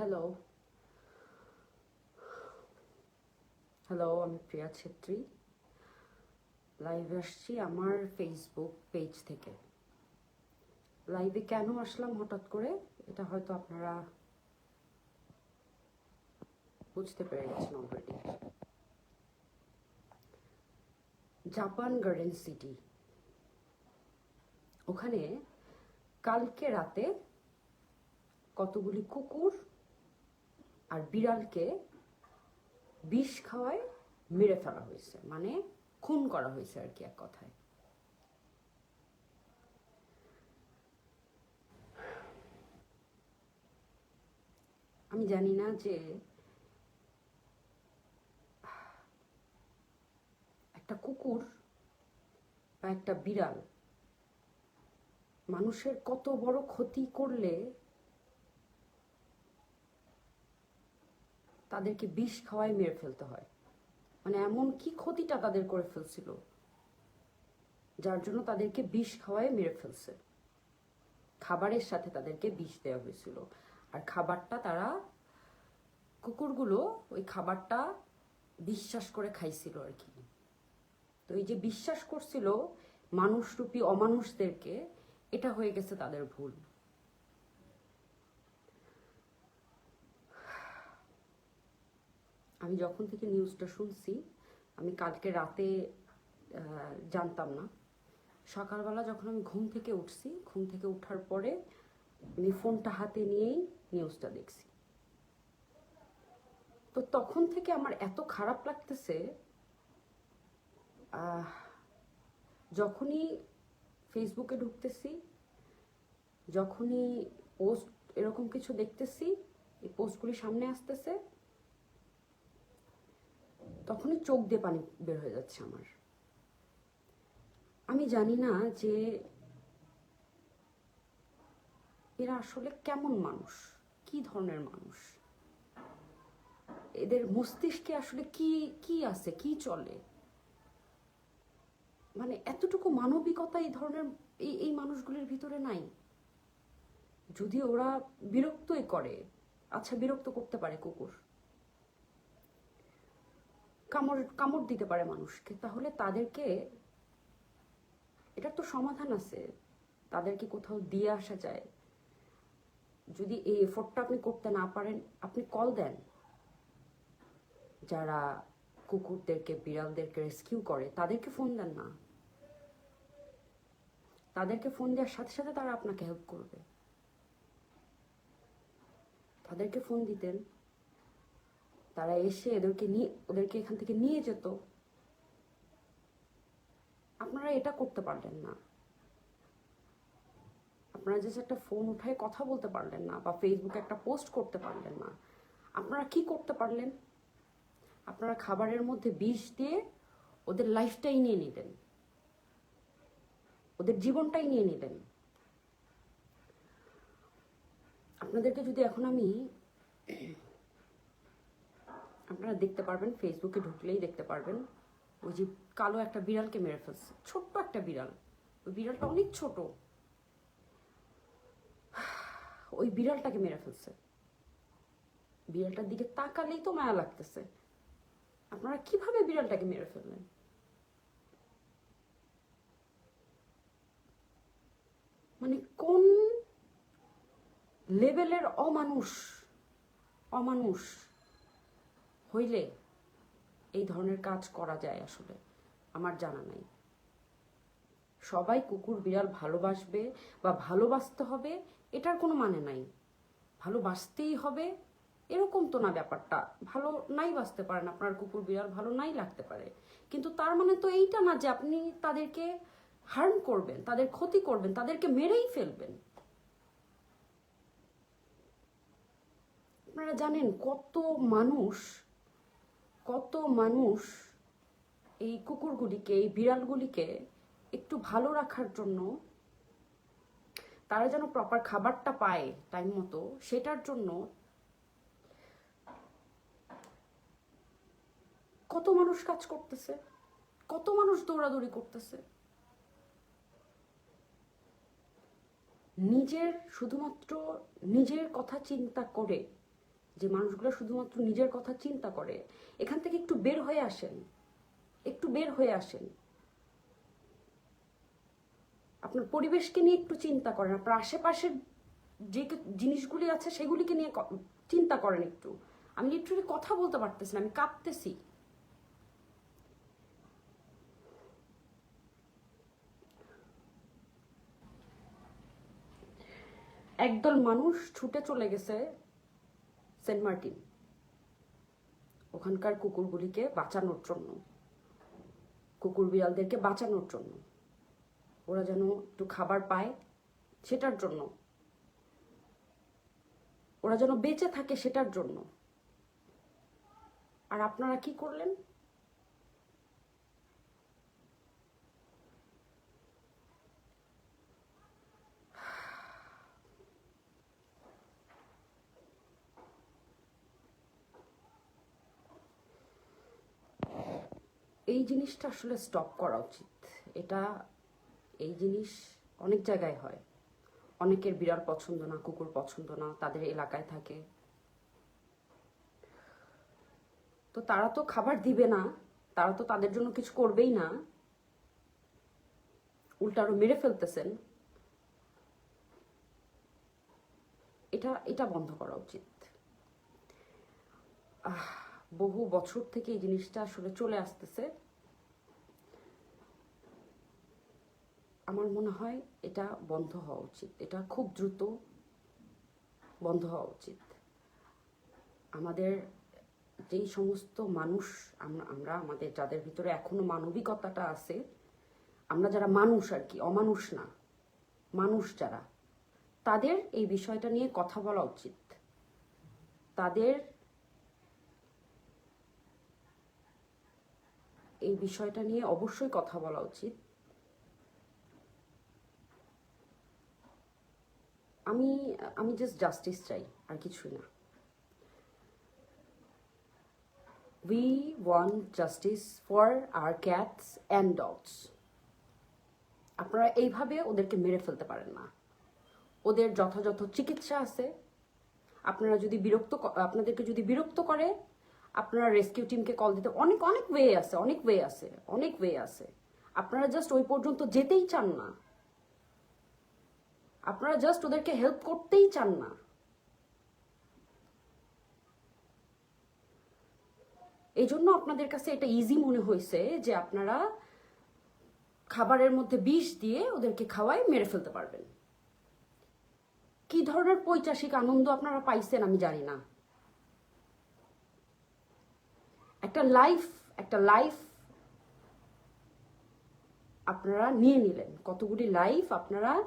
Hello hello আমি প্রিয়া ছেত্রী। লাইভে আসছি আমার ফেসবুক পেজ থেকে। লাইভে কেন আসলাম হঠাৎ করে? এটা হয়তো আপনারা বুঝতে পেরে গেছেন অলরেডি জাপান গার্ডেন সিটি ওখানে কালকে রাতে কতগুলি কুকুর আর বিড়ালকে বিষ খাওয়ায় মেরে ফেলা হয়েছে মানে খুন করা হয়েছে আর কি এক কথায়। আমি জানি না যে একটা কুকুর বা একটা বিড়াল মানুষের কত বড় ক্ষতি করলে তাদেরকে বিষ খাওয়ায় মেরে ফেলতে হয়। মানে এমন কি ক্ষতিটা তাদের করে ফেলছিল? যার জন্য তাদেরকে বিষ খাওয়ায় মেরে ফেলছে। খাবারের সাথে তাদেরকে বিষ দেওয়া হয়েছিল। আর খাবারটা তারা, কুকুরগুলো ওই খাবারটা বিশ্বাস করে খাইছিল আর কি। তো এই যে বিশ্বাস করছিল মানুষরূপী অমানুষদেরকে, এটা হয়ে গেছে তাদের ভুল। আমি যখন থেকে নিউজটা শুনছি, আমি কালকে রাতে জানতাম না। সকালবেলা যখন আমি ঘুম থেকে উঠছি, ঘুম থেকে ওঠার পরে আমি ফোনটা হাতে নিয়েই নিউজটা দেখছি। তো তখন থেকে আমার এত খারাপ লাগতেছে যখনই ফেসবুকে ঢুকতেছি, যখনই পোস্ট এরকম কিছু দেখতেছি, এই পোস্টগুলি সামনে আসতেছে তখনই চোখ দিয়ে পানি বের হয়ে যাচ্ছে আমার। আমি জানি না যে এরা আসলে কেমন মানুষ, কি ধরনের মানুষ? এদের মস্তিষ্কে আসলে কি কি আছে, কি চলে? মানে এতটুকু মানবিকতা এই ধরনের, এই এই মানুষগুলির ভিতরে নাই। যদি ওরা বিরক্তই করে আচ্ছা বিরক্ত করতে পারে কুকুর। কামড় কামড় দিতে পারে মানুষকে। তাহলে তাদেরকে, এটার তো সমাধান আছে। তাদেরকে কোথাও দিয়ে আসা যায়। যদি এই এফোর্টটা আপনি করতে না পারেন, আপনি কল দেন। যারা কুকুরদেরকে, বিড়ালদেরকে রেস্কিউ করে, তাদেরকে ফোন দেন না। তাদেরকে ফোন দেওয়ার সাথে সাথে তারা আপনাকে হেল্প করবে। তাদেরকে ফোন দিতেন। তারা এসে এদেরকে নিয়ে, ওদেরকে এখান থেকে নিয়ে যেত। আপনারা এটা করতে পারলেন না। আপনারা যে একটা ফোন উঠায় কথা বলতে পারলেন না বা ফেসবুকে একটা পোস্ট করতে পারলেন না। আপনারা কি করতে পারলেন? আপনারা খাবারের মধ্যে বিষ দিয়ে ওদের লাইফটাই নিয়ে নিলেন। ওদের জীবনটাই নিয়ে নিলেন। আপনাদেরকে যদি এখন আমি আপনারা দেখতে পারবেন ফেসবুকে ঢুকলেই দেখতে পারবেন। ওই যে কালো একটা বিড়ালকে মেরে ফেলছে, ছোট্ট একটা বিড়াল। ওই বিড়ালটা অনেক ছোট। ওই বিড়ালটাকে মেরে ফেলছে। বিড়ালটার দিকে তাকালেই তো মায়া লাগতেছে। আপনারা কীভাবে বিড়ালটাকে মেরে ফেললেন? মানে কোন লেভেলের অমানুষ অমানুষ হইলে এই ধরনের কাজ করা যায় আসলে, আমার জানা নাই। সবাই কুকুর বিড়াল ভালোবাসবে বা ভালোবাসতে হবে, এটার কোনো মানে নাই। ভালোবাসতেই হবে, এরকম তো না ব্যাপারটা। ভালো নাই বাঁচতে পারেন, আপনার কুকুর বিড়াল ভালো নাই লাগতে পারে। কিন্তু তার মানে তো এইটা না যে আপনি তাদেরকে হার্ম করবেন, তাদের ক্ষতি করবেন, তাদেরকে মেরেই ফেলবেন। আপনারা জানেন কত মানুষ কত মানুষ এই কুকুরগুলিকে, এই বিড়ালগুলিকে একটু ভালো রাখার জন্য তারা যেন প্রপার খাবারটা পায় টাইম মতো, সেটার জন্য কত মানুষ কাজ করতেছে, কত মানুষ দৌড়াদৌড়ি করতেছে। নিজের, শুধুমাত্র নিজের কথা চিন্তা করে যে মানুষগুলো শুধুমাত্র নিজের কথা চিন্তা করে, এখান থেকে একটু বের হয়ে আসেন। একটু বের হয়ে আসেন। আপনার পরিবেশকে নিয়ে একটু চিন্তা করেন। আপনার আশেপাশের যে জিনিসগুলি আছে সেগুলিকে নিয়ে চিন্তা করেন একটু। আমি লিটারেলি কথা বলতে পারতেছি না, আমি কাঁপতেছি। একদল মানুষ ছুটে চলে গেছে। সেন্ট মার্টিন। ওখানকার কুকুরগুলিকে বাঁচানোর জন্য। কুকুর বিড়ালদেরকে বাঁচানোর জন্য। ওরা যেন একটু খাবার পায়, সেটার জন্য। ওরা যেন বেঁচে থাকে, সেটার জন্য। আর আপনারা কি করলেন? এই জিনিসটা আসলে স্টপ করা উচিত। এটা এই জিনিস অনেক জায়গায় হয়। অনেকের বিড়াল পছন্দ না কুকুর পছন্দ না তাদের এলাকায় থাকে। তো তারা তো খাবার দিবে না তারা তো তাদের জন্য কিছু করবেই না। উল্টা আরও মেরে ফেলতেছেন। এটা এটা বন্ধ করা উচিত। আহ, বহু বছর থেকে এই জিনিসটা আসলে চলে আসতেছে। আমার মনে হয় এটা বন্ধ হওয়া উচিত। এটা খুব দ্রুত বন্ধ হওয়া উচিত। আমাদের যেই সমস্ত মানুষ, আমরা আমাদের যাদের ভিতরে এখনও মানবিকতাটা আছে, আমরা যারা মানুষ আর কি, অমানুষ না, মানুষ যারা, তাদের এই বিষয়টা নিয়ে কথা বলা উচিত। তাদের এই বিষয়টা নিয়ে অবশ্যই কথা বলা উচিত। আমি আমি জাস্ট জাস্টিস চাই, আর কিছুই না। We want justice for our cats and dogs আপনারা এইভাবে ওদেরকে মেরে ফেলতে পারেন না। ওদের যথাযথ চিকিৎসা আছে। আপনারা যদি বিরক্ত আপনাদেরকে যদি বিরক্ত করে আপনারা রেস্কিউ টিমকে কল দিতে অনেক অনেক ওয়ে আছে, অনেক ওয়ে আছে, অনেক ওয়ে আছে। আপনারা জাস্ট ওই পর্যন্ত যেতেই চান না। আপনারা জাস্ট ওদেরকে হেল্প করতেই চান না। এই জন্য আপনাদের কাছে এটা ইজি মনে হয়েছে যে আপনারা খাবারের মধ্যে বিষ দিয়ে ওদেরকে খাওয়াই মেরে ফেলতে পারবেন। কি ধরনের পৈচাসিক আনন্দ আপনারা পাইছেন আমি জানি না। একটা লাইফ একটা লাইফ আপনারা নিয়ে নিলেন। কতগুলি লাইফ আপনারা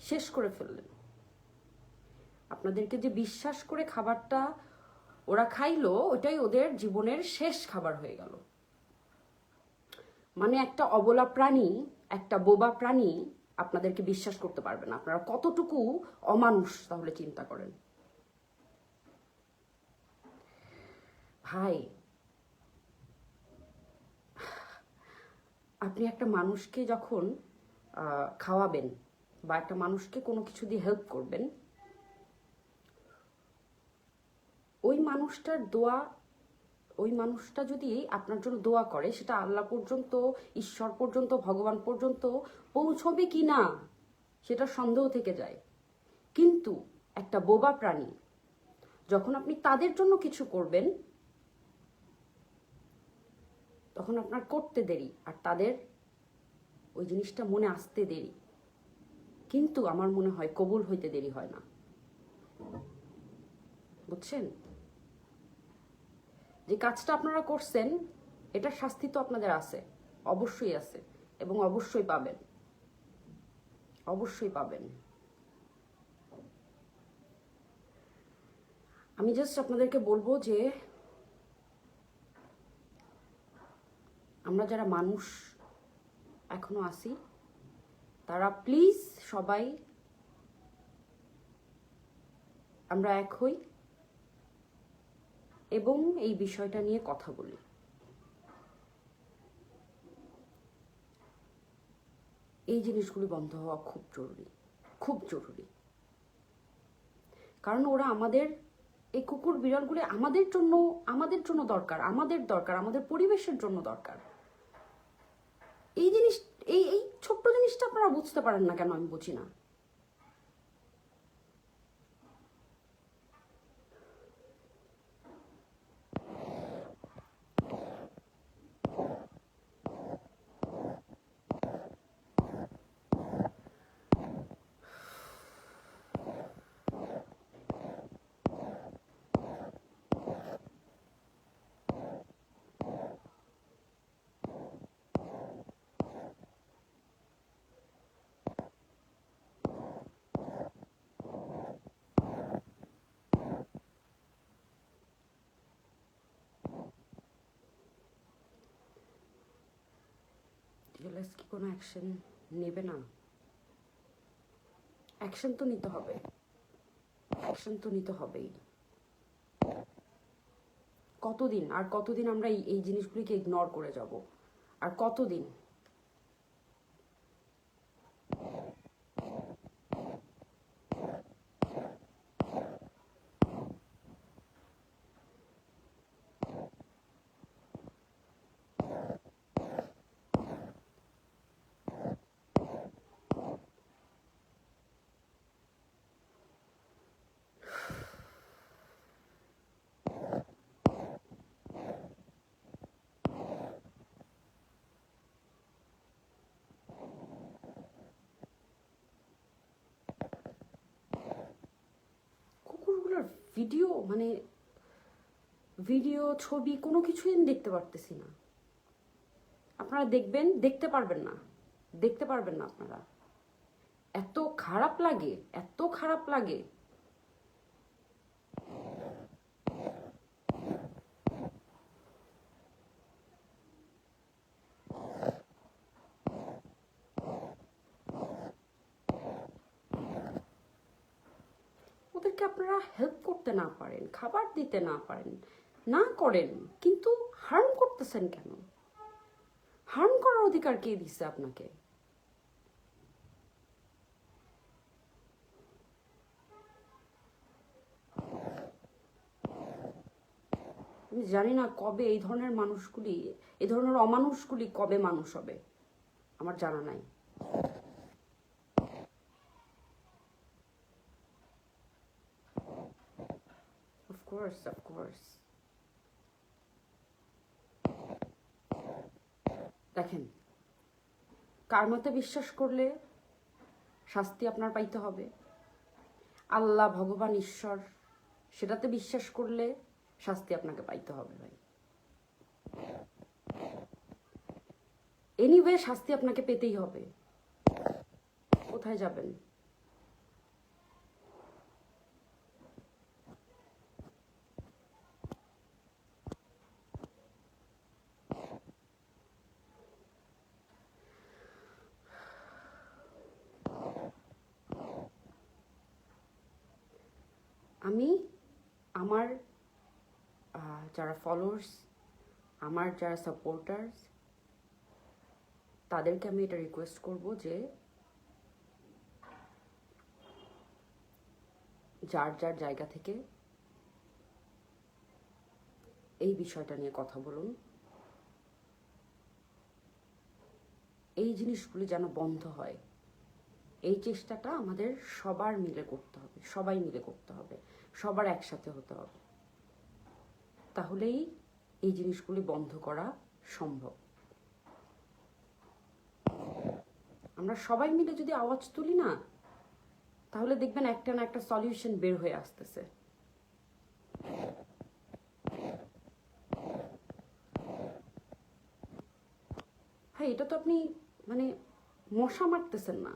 শেষ করে ফেললেন। আপনাদেরকে যে বিশ্বাস করে খাবারটা ওরা খাইলো ওটাই ওদের জীবনের শেষ খাবার হয়ে গেল। মানে একটা অবলা প্রাণী, একটা বোবা প্রাণী আপনাদেরকে বিশ্বাস করতে পারবে না। আপনারা কতটুকু অমানুষ তাহলে চিন্তা করেন। ভাই আপনি একটা মানুষকে যখন খাওয়াবেন বা একটা মানুষকে কোনো কিছু দিয়ে হেল্প করবেন, ওই মানুষটার দোয়া, ওই মানুষটা যদি আপনার জন্য দোয়া করে, সেটা আল্লাহ পর্যন্ত, ঈশ্বর পর্যন্ত, ভগবান পর্যন্ত পৌঁছবে কি না, সেটা সন্দেহ থেকে যায়। কিন্তু একটা বোবা প্রাণী, যখন আপনি তাদের জন্য কিছু করবেন তখন আপনার করতে দেরি আর তাদের ওই জিনিসটা মনে আসতে দেরি। কিন্তু আমার মনে হয় কবুল হইতে দেরি হয় না। বুঝছেন? যে কাজটা আপনারা করছেন, এটার শাস্তি তো আপনাদের আছে, অবশ্যই আছে এবং অবশ্যই পাবেন। অবশ্যই পাবেন। আমি জাস্ট আপনাদেরকে বলব যে আমরা যারা মানুষ এখনও আছি, তারা প্লিজ সবাই আমরা এক হই এবং এই বিষয়টা নিয়ে কথা বলি। এই জিনিসগুলি বন্ধ হওয়া খুব জরুরি খুব জরুরি। কারণ ওরা আমাদের, এই কুকুর বিড়ালগুলি আমাদের জন্য আমাদের জন্য দরকার, আমাদের দরকার, আমাদের পরিবেশের জন্য দরকার। এই জিনিস এই এই ছোট্ট জিনিসটা আপনারা বুঝতে পারেন না কেন আমি বুঝি না। রিয়েলাইজ কি কোনো অ্যাকশন নেবে না। অ্যাকশন তো নিতে হবে। অ্যাকশন তো নিতে হবেই। কতদিন? আর কতদিন আমরা এই জিনিসগুলিকে ইগনোর করে যাব? আর কতদিন? ভিডিও মানে ভিডিও ছবি, কোনো কিছুই আমি দেখতে পারতেছি না। আপনারা দেখবেন, দেখতে পারবেন না। দেখতে পারবেন না আপনারা। এত খারাপ লাগে, এত খারাপ লাগে। ওদেরকে আপনারা হেল্প করতে না পারেন, খাবার দিতে না পারেন, না করেন, কিন্তু হার্ম করতেছেন কেন? হার্ম করার অধিকার কে দিচ্ছে আপনাকে? আমি জানি না কবে এই ধরনের মানুষগুলি, এই ধরনের অমানুষগুলি কবে মানুষ হবে, আমার জানা নাই Of course, of course. দেখেন কার্মাতে বিশ্বাস করলে শাস্তি আপনার পাইতে হবে? আল্লাহ ভগবান ঈশ্বর সেটাতে বিশ্বাস করলে শাস্তি আপনাকে পাইতে হবে ভাই। এনিওয়ে শাস্তি আপনাকে পেতেই হবে। কোথায় যাবেন আমি আমার যারা ফলোয়ার্স আমার যারা সাপোর্টার্স তাদেরকে আমি এটা রিকোয়েস্ট করব যে যার যার জায়গা থেকে এই বিষয়টা নিয়ে কথা বলুন। এই জিনিসগুলি যেন বন্ধ হয়। এই চেষ্টাটা আমাদের সবার মিলে করতে হবে, সবাই মিলে করতে হবে। সবার একসাথে হতে হবে। তাহলেই এই জিনিসগুলি বন্ধ করা সম্ভব। আমরা সবাই মিলে যদি আওয়াজ তুলি না, তাহলে দেখবেন একটা না একটা সলিউশন বের হয়ে আসতেছে। হ্যাঁ এটা তো আপনি মানে মশা মারতেছেন না।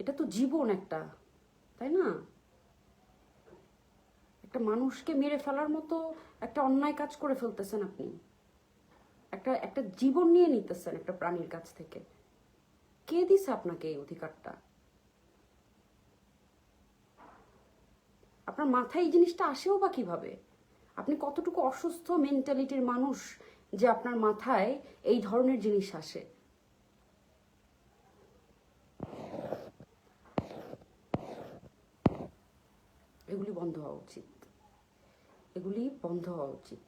এটা তো জীবন একটা, তাই না? একটা মানুষকে মেরে ফেলার মতো একটা অন্যায় কাজ করে ফেলতেছেন আপনি। একটা একটা জীবন নিয়ে নিতেছেন একটা প্রাণীর কাছ থেকে। কে দিছে আপনাকে এই অধিকারটা? আপনার মাথায় এই জিনিসটা আসেও বা কীভাবে? আপনি কতটুকু অসুস্থ মেন্টালিটির মানুষ যে আপনার মাথায় এই ধরনের জিনিস আসে? এগুলি বন্ধ হওয়া উচিত। এগুলি বন্ধ হওয়া উচিত।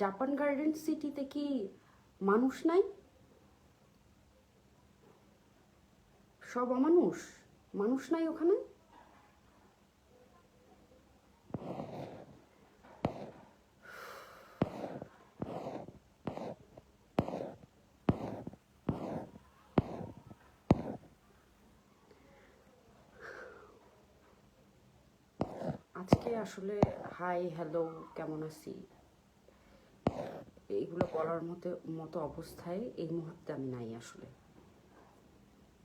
জাপান গার্ডেন সিটিতে কি মানুষ নাই? সব অমানুষ? মানুষ নাই ওখানে? আজকে আসলে, হাই, হ্যালো, কেমন আছি? এইগুলো বলার মতো মতো অবস্থায় এই মুহূর্তে আমি নাই আসলে।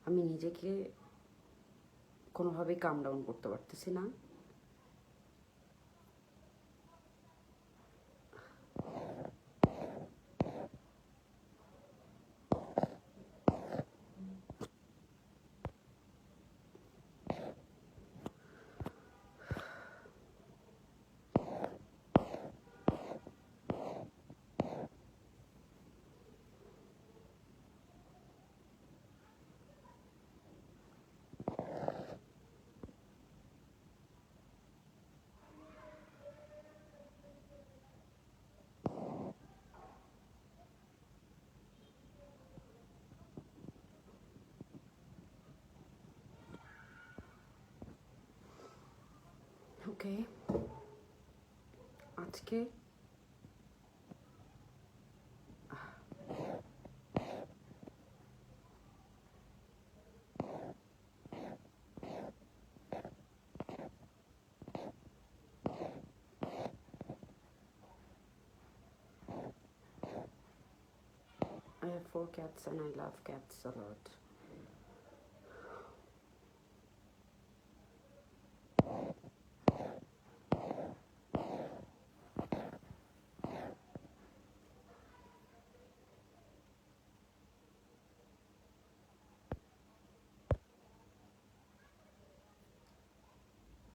আমি নিজেকে কোনোভাবেই কাম ডাউন করতে পারতেছি না। ওকে আজকে I have four cats and I love cats a lot.